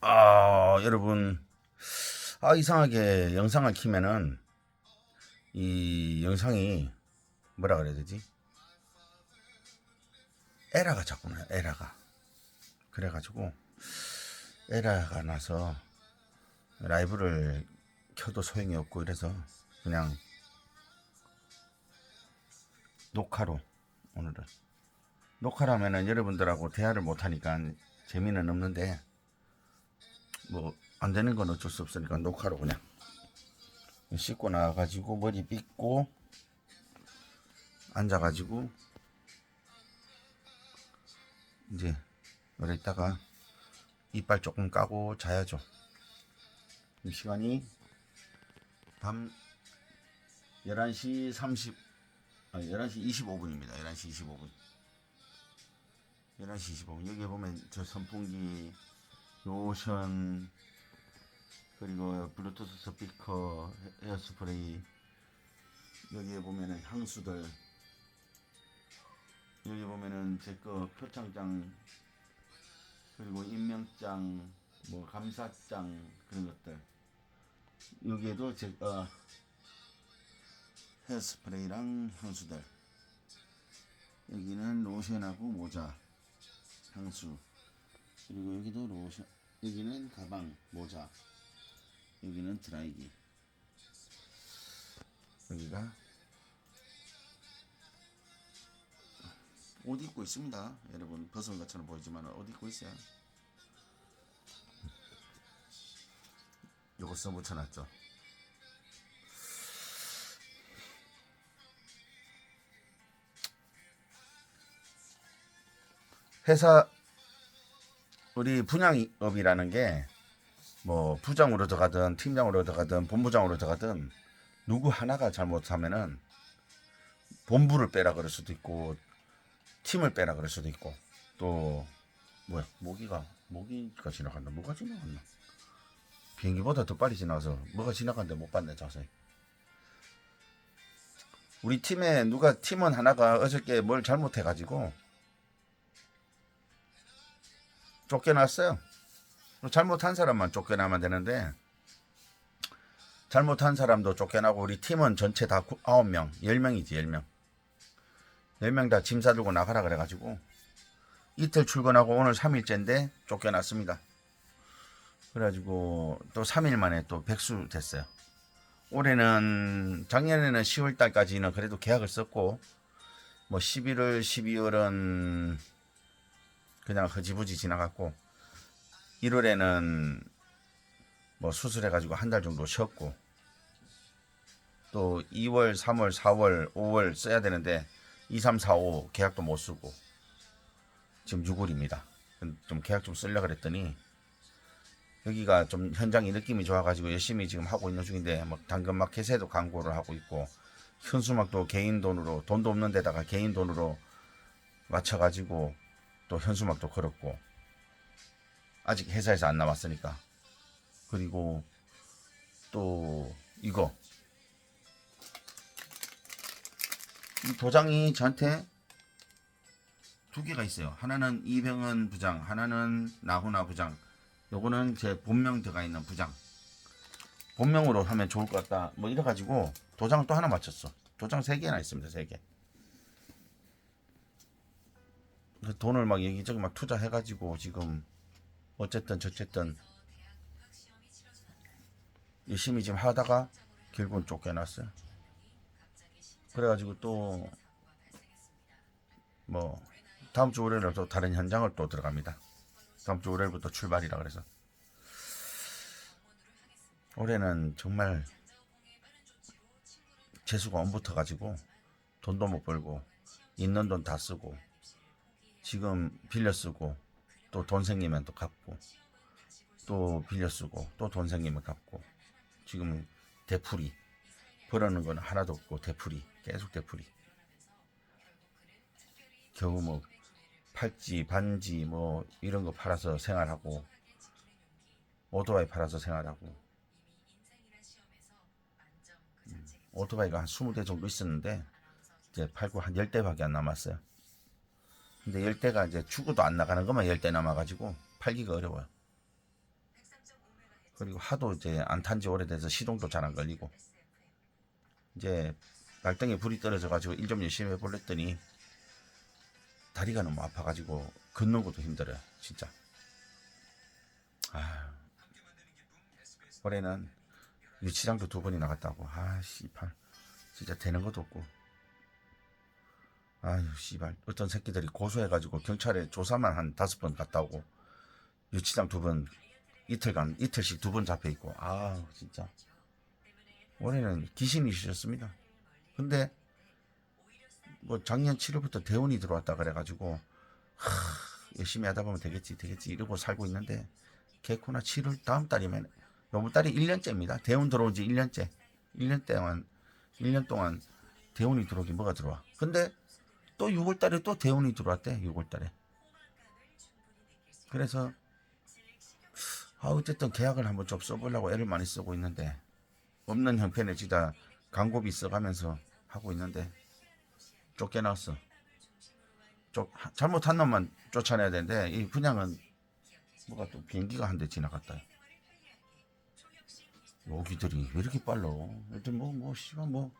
아, 여러분. 아, 이상하게 영상을 키면은 이 영상이 뭐라 그래야 되지? 에러가 자꾸 나요, 에러가. 그래가지고 에러가 나서 라이브를 켜도 소용이 없고 이래서 그냥 녹화로 오늘은 녹화라면은 여러분들하고 대화를 못 하니까 재미는 없는데 뭐 안 되는 건 어쩔 수 없으니까 녹화로 그냥 씻고 나와가지고 머리 빗고 앉아가지고 이제 여기 있다가 이빨 조금 까고 자야죠. 이 시간이 밤 11시 30 아니 11시 25분입니다. 11시 25분. 11시 25분. 여기 보면 저 선풍기, 로션, 그리고 블루투스 스피커, 에어스프레이, 여기에 보면은 향수들, 여기 보면은 제 거 표창장, 그리고 임명장, 뭐 감사장 그런 것들. 여기에도 제 어, 헤어스프레이랑 향수들. 여기는 로션하고 모자, 향수. 그리고 여기도 로션, 여기는 가방, 모자. 여기는 드라이기. 여기가 옷 입고 있습니다. 여러분 벗은 것처럼 보이지만 옷 입고 있어요. 요거 써 붙여놨죠. 회사 우리 분양업이라는 게 뭐 부장으로 들어가든 팀장으로 들어가든 본부장으로 들어가든 누구 하나가 잘못하면은 본부를 빼라 그럴 수도 있고 팀을 빼라 그럴 수도 있고 또 뭐야 모기가 모기가 지나간다 뭐가 지나갔나? 비행기보다 더 빨리 지나가서 뭐가 지나갔는데 못 봤네 자세히. 우리 팀에 누가 팀원 하나가 어저께 뭘 잘못해가지고 쫓겨났어요. 잘못한 사람만 쫓겨나면 되는데 잘못한 사람도 쫓겨나고 우리 팀원 전체 다 9명, 10명이지 10명. 10명 다 짐 싸들고 나가라 그래가지고 이틀 출근하고 오늘 3일째인데 쫓겨났습니다. 그래가지고 또 3일 만에 또 백수 됐어요. 올해는 작년에는 10월 달까지는 그래도 계약을 썼고 뭐 11월, 12월은 그냥 흐지부지 지나갔고 1월에는 뭐 수술해가지고 한 달 정도 쉬었고 또 2월, 3월, 4월, 5월 써야 되는데 2, 3, 4, 5 계약도 못 쓰고 지금 6월입니다. 좀 계약 좀 쓰려 그랬더니 여기가 좀 현장이 느낌이 좋아가지고 열심히 지금 하고 있는 중인데 뭐 당근마켓에도 광고를 하고 있고 현수막도 개인 돈으로 돈도 없는 데다가 개인 돈으로 맞춰가지고 또 현수막도 걸었고 아직 회사에서 안 나왔으니까. 그리고 또 이거. 이 도장이 저한테 두 개가 있어요. 하나는 이병헌 부장 하나는 나훈아 부장. 요거는 제 본명 들어가 있는 부장. 본명으로 하면 좋을 것 같다. 뭐 이래 가지고 도장을 또 하나 맞췄어. 도장 세 개나 있습니다 세 개 돈을 막 여기저기 막 투자해가지고 지금 어쨌든 저쨌든 열심히 지금 하다가 결국은 쫓겨났어요. 그래가지고 또 뭐 다음 주 월요일에 또 다른 현장을 또 들어갑니다. 다음 주 월요일부터 출발이라 그래서 올해는 정말 재수가 엄붙어 가지고 돈도 못 벌고 있는 돈 다 쓰고 지금 빌려 쓰고 또 돈 생기면 또 갚고 또 빌려 쓰고 또 돈 생기면 갚고 지금 대풀이. 벌어는 건 하나도 없고 대풀이 계속 대풀이. 겨우 뭐 팔찌 반지 뭐 이런 거 팔아서 생활하고 오토바이 팔아서 생활하고. 음, 오토바이가 한 20대 정도 있었는데 이제 팔고 한 10대밖에 안 남았어요. 근데 열대가 이제 죽어도 안 나가는 것만 열대 남아가지고 팔기가 어려워요. 그리고 하도 이제 안 탄 지 오래돼서 시동도 잘 안 걸리고. 이제 발등에 불이 떨어져 가지고 일 좀 열심히 해볼랬더니 다리가 너무 아파가지고 걷는 것도 힘들어요 진짜. 아 올해는 유치장도 두 번이 나갔다고 아 씨발 진짜 되는 것도 없고 아유 씨발. 어떤 새끼들이 고소해가지고 경찰에 조사만 한 다섯 번 갔다 오고 유치장 두 번 이틀간 이틀씩 두 번 잡혀 있고. 아 진짜. 올해는 귀신이 셨습니다. 근데 뭐 작년 7월부터 대운이 들어왔다 그래가지고 하, 열심히 하다 보면 되겠지 되겠지 이러고 살고 있는데 개코나 7월 다음 달이면 요번 달이 1년째입니다. 대운 들어온 지 1년째. 1년 동안 1년 동안 대운이 들어오긴 뭐가 들어와. 근데 또 6월 달에 또 대운이 들어왔대 6월 달에 그래서 아 어쨌든 계약을 한번 좀 써보려고 애를 많이 쓰고 있는데 없는 형편에 진짜 광고비 써가면서 하고 있는데 쫓겨났어. 쫓 잘못한 놈만 쫓아내야 되는데 이 그냥은 뭐가 또 비행기가 한 대 지나갔다. 여기들이 왜 이렇게 빨라? 하여튼 뭐뭐 씨발 뭐뭐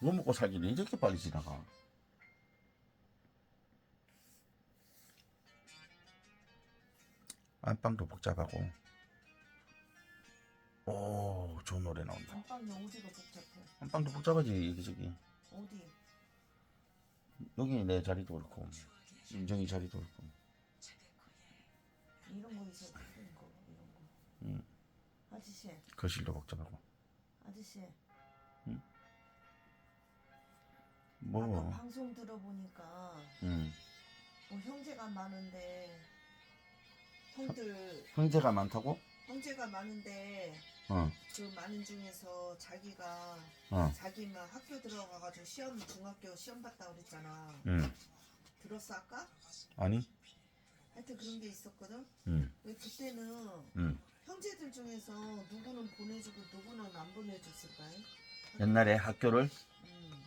먹고 살기는 이렇게 빨리 지나가. 안방도 복잡하고. 오, 좋은 노래 나온다. 안방이 어디가 복잡해? 안방도 복잡하지 여기저기. 어디? 여기 내 자리도 그렇고 윤정이 자리도 그렇고 이런 거 있어 이런 거 이런 거. 응. 아저씨, 거실도 복잡하고 아저씨. 뭐 아까 방송 들어보니까 음. 뭐 형제가 많은데 형들 형제가 많다고? 형제가 많은데 어, 그 많은 중에서 자기가 어, 자기만 학교 들어가가지고 시험 중학교 시험 봤다 그랬잖아. 음. 들었어 아까? 아니, 하여튼 그런 게 있었거든. 음, 왜 그때는 음. 형제들 중에서 누구는 보내주고 누구는 안 보내줬을까? 옛날에 학교를 음.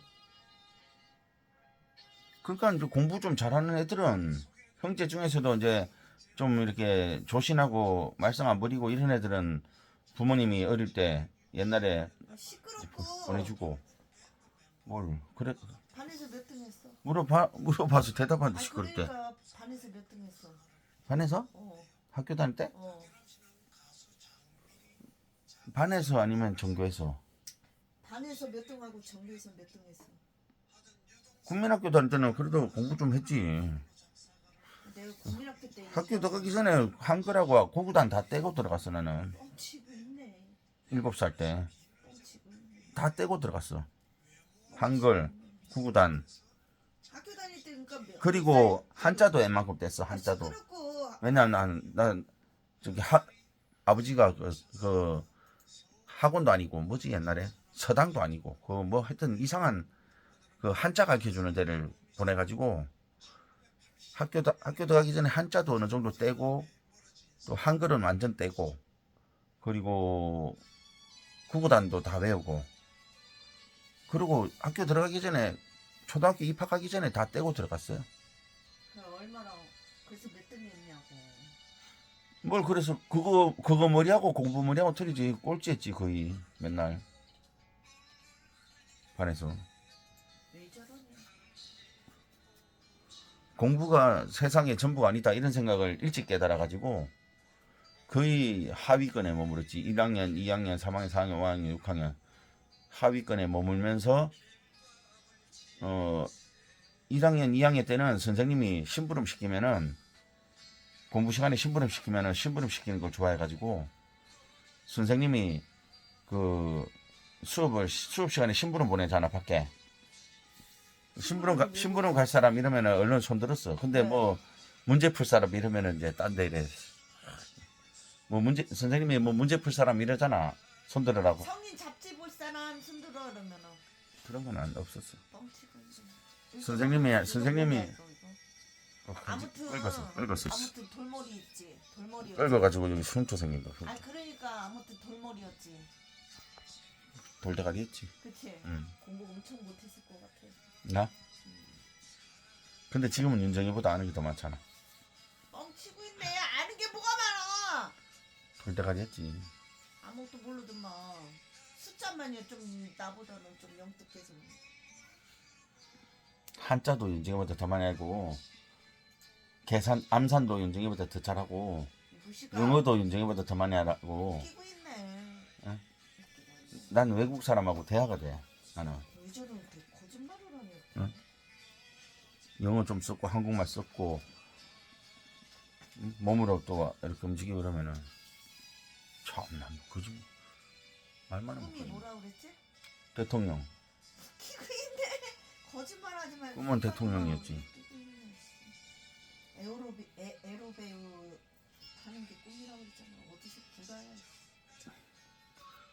그러니까 이제 공부 좀 잘하는 애들은 형제 중에서도 이제 좀 이렇게 조신하고 말썽 안 부리고 이런 애들은 부모님이 어릴 때 옛날에 아, 시끄럽고 보내주고 뭘 그래 반에서 몇 등 했어? 물어봐 물어봐서 대답하는데 아니 시끄럽 때 그러니까 반에서 몇 등 했어? 반에서 어, 학교 다닐 때 어. 반에서 아니면 전교에서 반에서 몇 등 하고 전교에서 몇 등 했어? 국민학교 다닐 때는 그래도 공부 좀 했지. 내가 국민학교 때 학교 들어가기 전에 한글하고 고구단 다 떼고 들어갔어 나는. 뻥치고 있네. 일곱 살 때. 다 뻥치고 있네. 떼고 들어갔어. 한글 구구단. 학교 다닐 때 그러니까 몇 그리고 살? 한자도 웬만큼 뗐어 아, 한자도. 시끄럽고. 왜냐면 난, 난 저기 하, 아버지가 그, 그 학원도 아니고 뭐지 옛날에? 서당도 아니고. 그 뭐 하여튼 이상한 그 한자 가르쳐 주는 데를 보내가지고 학교 다, 학교 들어가기 전에 한자도 어느 정도 떼고 또 한글은 완전 떼고 그리고 구구단도 다 외우고. 그리고 학교 들어가기 전에 초등학교 입학하기 전에 다 떼고 들어갔어요. 그 얼마나 그래서 몇등 했냐고. 뭘 그래서 그거 그거 머리하고 공부 머리하고 틀리지. 꼴찌했지 거의. 맨날. 반에서 공부가 세상의 전부가 아니다 이런 생각을 일찍 깨달아 가지고 거의 하위권에 머물렀지. 1학년, 2학년, 3학년, 4학년, 5학년, 6학년 하위권에 머물면서 어 1학년, 2학년 때는 선생님이 심부름 시키면은 공부 시간에 심부름 시키면은 심부름 시키는 걸 좋아해 가지고 선생님이 그 수업을 수업 시간에 심부름 보내잖아 밖에 심부름 가, 심부름 갈 사람 이러면은 얼른 손 들었어. 근데 네. 뭐 문제 풀 사람 이러면은 이제 딴 데 이래. 뭐 문제 선생님이 뭐 문제 풀 사람 이러잖아. 손 들으라고. 성인 잡지 볼 사람 손들어 그러면은 그런 건 안 없었어. 뻥치고 있네. 선생님이- 이거 선생님이- 뭐야, 이거, 이거. 어, 아무튼 긁었어. 긁었어. 씨. 아무튼 돌머리 있지. 돌머리. 긁어가지고 여기 흉터 생긴 거. 아 그러니까 아무튼 돌머리였지. 돌대가리 했지. 그치? 응. 공부 엄청 못했을 것 같아. 나? 근데 지금은 윤정이보다 아는 게 더 많잖아. 뻥치고 있네. 아는 게 뭐가 많아. 돌대가리 했지. 아무것도 모르더만 숫자만이 좀 나보다는 좀 영특해서 한자도 윤정이보다 더 많이 알고 계산 암산도 윤정이보다 더 잘하고 무시가 영어도 윤정이보다 더 많이 알고 웃기고 있네. 난 외국 사람하고 대화가 돼 나는 영어 좀 썼고 한국말 썼고 응? 몸으로 또 이렇게 움직이고 그러면은 참나 뭐 거짓 말만 하면 꿈이 거짓말. 뭐라 그랬지? 대통령 웃기고 있네 거짓말하지 말고 꿈은 대통령이었지. 웃기고 있네, 씨. 에어로비 에, 에로 배우 하는 게 꿈이라고 그랬잖아 어디서 불가야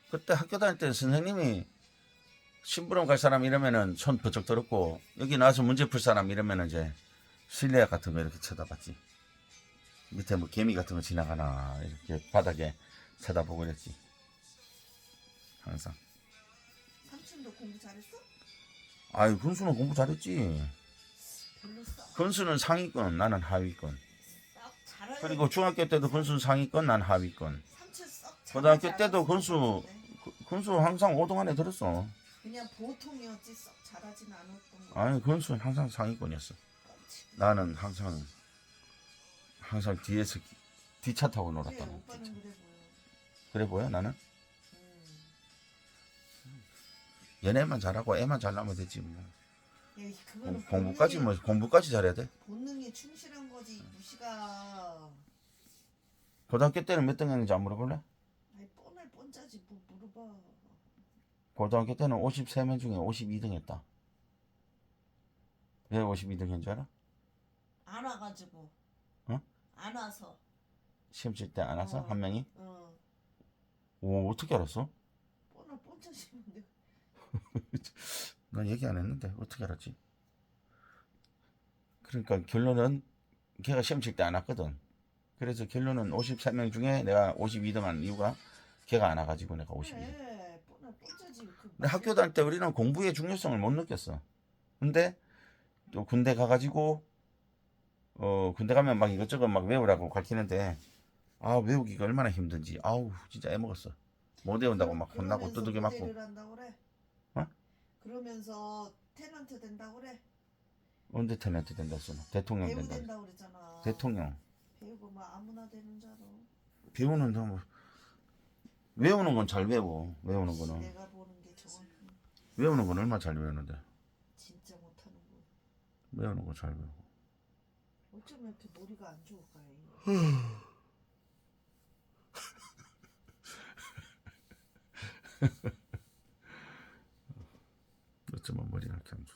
그때 학교 다닐 때 선생님이 심부름 갈 사람 이러면은 손 버쩍 들었고 여기 나와서 문제 풀 사람 이러면은 이제 실내화 같은 거 이렇게 쳐다봤지. 밑에 뭐 개미 같은 거 지나가나 이렇게 바닥에 쳐다보고 그랬지. 항상. 삼촌도 공부 잘했어? 아유 근수는 공부 잘했지. 별로 근수는 상위권 나는 하위권. 잘하는 그리고 중학교 때도 근수 상위권 난 하위권. 삼촌 썩 고등학교 때도. 근수 그- 근수 항상 5등 안에 들었어 그냥 보통이었지 썩 잘하진 않았던 거 아니 근수는 항상 상위권이었어 나는 항상 항상 뒤에서 기- 뒤차 타고 그래 놀았다. 오빠는 그래 보여 그래 보여 나는 음. 연애만 잘하고 애만 잘나면 되지 뭐. 야, 그거는 공- 공부까지 뭐 공부까지 잘해야 돼. 본능에 충실한 거지 무시가 고등학교 때는 몇 등했는지 안 물어볼래? 아이 뻔할 뻔짜지 뭐 물어봐 고등학교 때는 53명 중에 52등 했다. 왜 52등 했는 줄 알아? 안 와가지고 어? 안 와서 시험 칠 때 안 와서 어. 한 명이? 어 오 어떻게 알았어? 뻔짜지 근데 난 얘기 안 했는데 어떻게 알았지? 그러니까 결론은 걔가 시험 칠 때 안 왔거든. 그래서 결론은 53명 중에 내가 52등 한 이유가 걔가 안 와가지고 내가 52등. 그래 학교 다닐 때 우리는 공부의 중요성을 못 느꼈어. 근데 또 군대 가가지고 어 군대 가면 막 이것저것 막 외우라고 가르치는데 아 외우기가 얼마나 힘든지 아우 진짜 애먹었어. 못 외운다고 막 혼나고 두들겨 맞고 그래 어? 그러면서 테넌트 된다고 그래 언제 탤런트 된다 했어? 대통령 배우 된다. 된다고 그랬잖아 대통령 배우고 뭐 아무나 되는 줄 알아 배우는 뭐 외우는 건 잘 외워 외우는 거는 내가 저건 외우는 건 얼마 잘 외우는데 진짜 못하는 거 외우는 거 잘 외우고 어쩌면 이렇게 머리가 안 좋을까 이 어쩌면 머리가 이렇게 안 좋.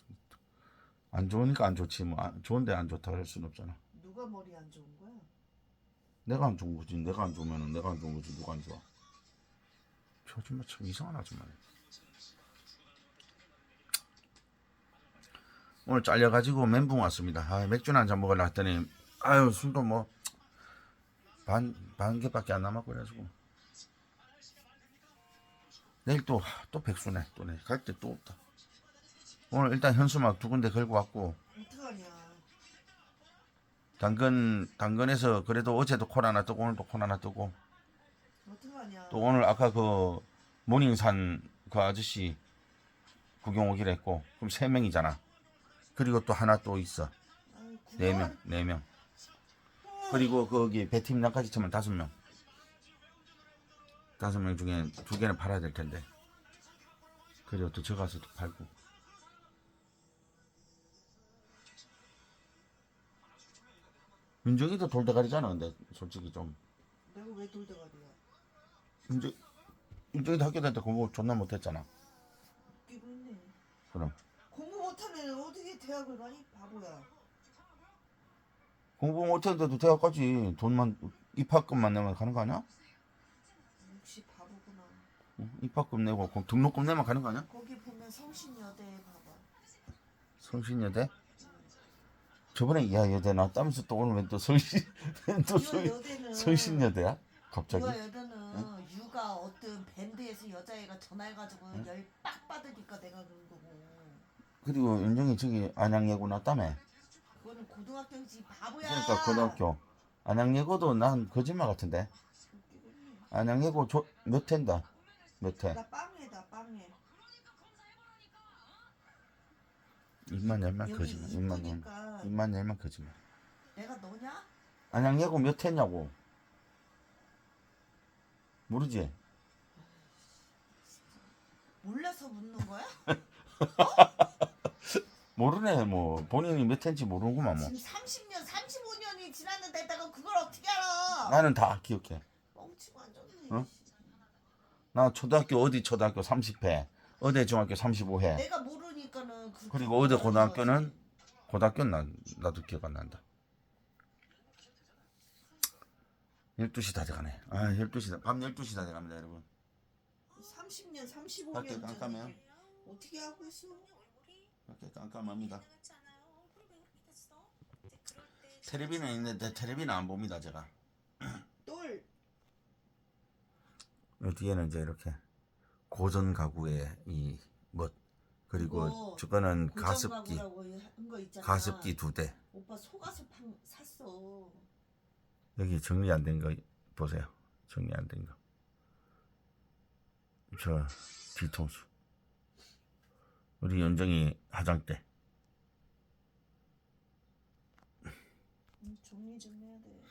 안 좋으니까 안 좋지 뭐 안- 좋은데 안 좋다 할 수는 없잖아. 누가 머리 안 좋은 거야? 내가 안 좋은 거지. 내가 안 좋으면은 내가 안 좋은 거지. 누가 안 좋아? 저 아줌마 참 이상한 아줌마네. 오늘 잘려가지고 멘붕 왔습니다. 아, 맥주나 한잔 먹으려 했더니 아유 술도 뭐 반 반 개밖에 안 남았고 그래가지고 내일 또 또 백수네 또내갈때 또 없다. 오늘 일단 현수막 두 군데 걸고 왔고 당근 당근에서 그래도 어제도 콜 하나 뜨고 오늘도 콜 하나 뜨고 또 오늘 아까 그 모닝산 그 아저씨 구경 오기로 했고 그럼 세 명이잖아. 그리고 또 하나 또 있어 네? 명, 네 명. 그리고 거기 배팀장까지 치면 다섯 명. 다섯 명 중에 두 개는 팔아야 될 텐데. 그리고 또 저 가서 또 팔고. 윤정이도 돌대가리잖아, 근데 솔직히 좀. 내가 왜 돌대가리야 윤정, 윤정이도 학교 다닐 때 공부 존나 못했잖아. 그럼. 못하면 어떻게 대학을 가니 바보야 공부 못했는데도 대학 가지. 돈만, 입학금만 내면 가는 거 아니야? 역시 바보구나 응? 입학금 내고 그 등록금 내면 가는 거 아니야? 거기 보면 성신여대 봐봐 성신여대? 저번에 이하여대 나왔다면서 또 오늘 왜 또 성신 또 성, 유아여대는 성신여대야? 갑자기? 유아 여대는 유가 어떤 밴드에서 여자애가 전화해가지고 열 빡 받으니까 내가 그런 거고 그리고 윤정이 저기 안양예고 나왔다며 그거는 고등학교지 바보야 그러니까 고등학교 안양예고도 난 거짓말 같은데. 안양해고 조, 몇 회인다 몇 회? 나 빵에다 빵에. 입만 열만 여기 거짓말 입만 이쁘니까 입만 열만 거짓말 내가 너냐? 안양예고 몇 회냐고 모르지 몰라서 묻는 거야? 모르네 뭐 본인이 몇 회인지 모르구만 뭐 지금 30년, 35년이 지났는데 내가 그걸 어떻게 알아? 나는 다 기억해 멍치고 앉았네. 어? 나 초등학교 어디 초등학교 30회 어디 중학교 35회 내가 모르니까는 그 그리고 어디 고등학교는 고등학교는 난, 나도 기억 안 난다 12시 다 돼가네 아 12시 밤 12시 다 돼갑니다 여러분 30년, 밖에 35년 깜깜해요? 전에 어떻게 하고 있어? 이렇게 깜깜합니다. 텔레비는 있는데 텔레비는 안 봅니다 제가. 똘이 뒤에는 이제 이렇게 고전 가구의 이 멋 그리고 그거 저거는 가습기. 가습기 두 대. 오빠 소가습 한 샀어. 여기 정리 안 된 거 보세요. 정리 안 된 거. 저 뒤통수 우리 연정이 화장대 음, 정리 좀 해야 돼.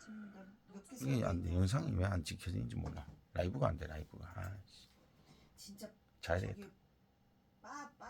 지금 나몇 개 이게 안 돼. 영상이 왜 안 찍혀지는지 몰라. 라이브가 안 돼 라이브가. 아, 진짜 잘 되겠다. 저기 빠, 빠